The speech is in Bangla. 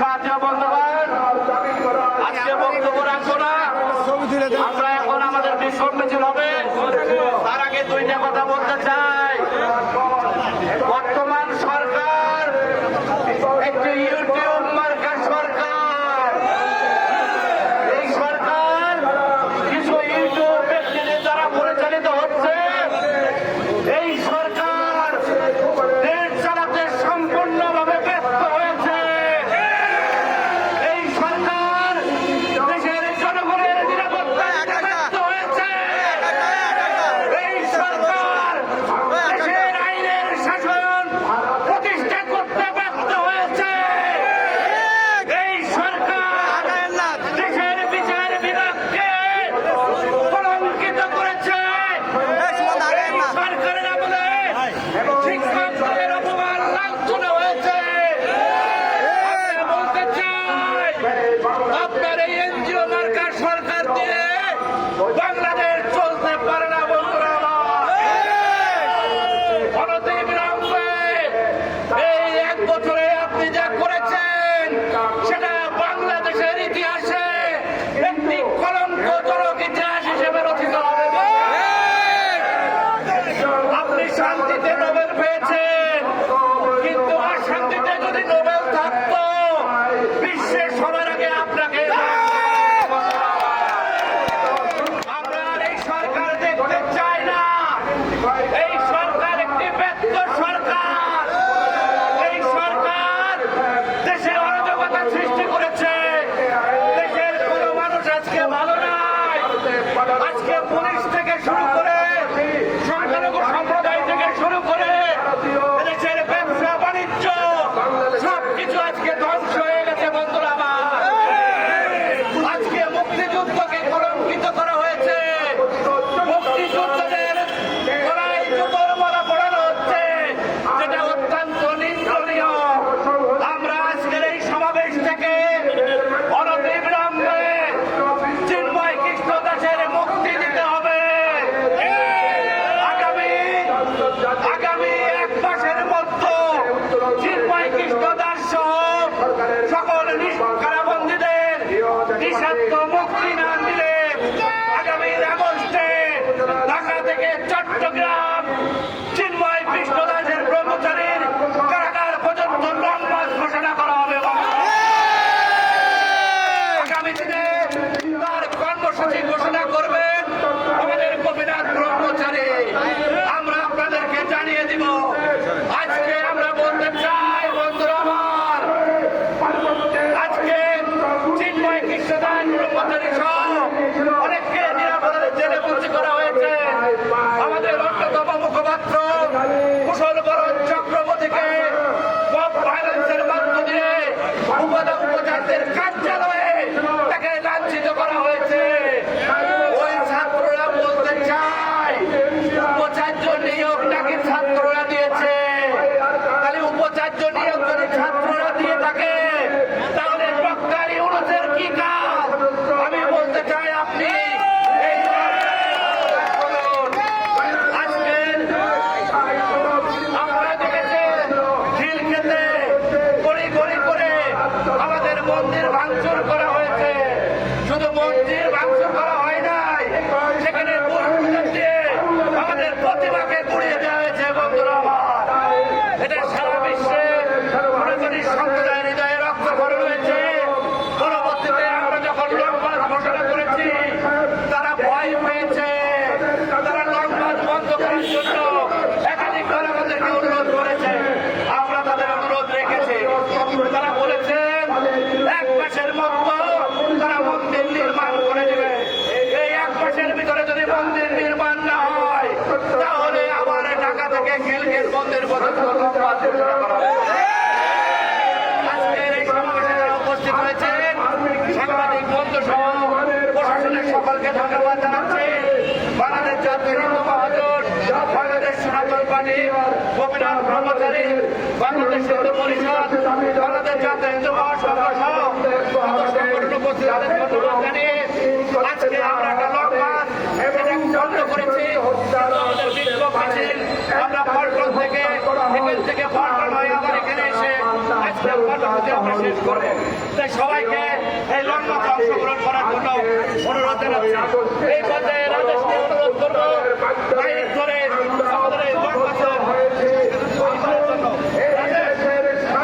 সাহায্য বন্ধুগণ, আজকে বক্তব্য রাখব না। আমরা এখন আমাদের বিক্ষোভ মিছিল হবে। তার আগে দুইটা কথা বলতে চাই। Thank you. থেকে চট্টগ্রাম। মন্দির ভাঙচুর করা সকলকে ধন্যবাদ জানাচ্ছি। বাংলাদেশ জাতির মহাজন বাংলাদেশ সনাতন পানি ব্রহ্মচারী, বাংলাদেশ পরিষদ, বাংলাদেশ জাতীয় আমরা থেকে সবাইকে এই লকমাতে অংশগ্রহণ করার জন্য অনুরোধ জানাচ্ছি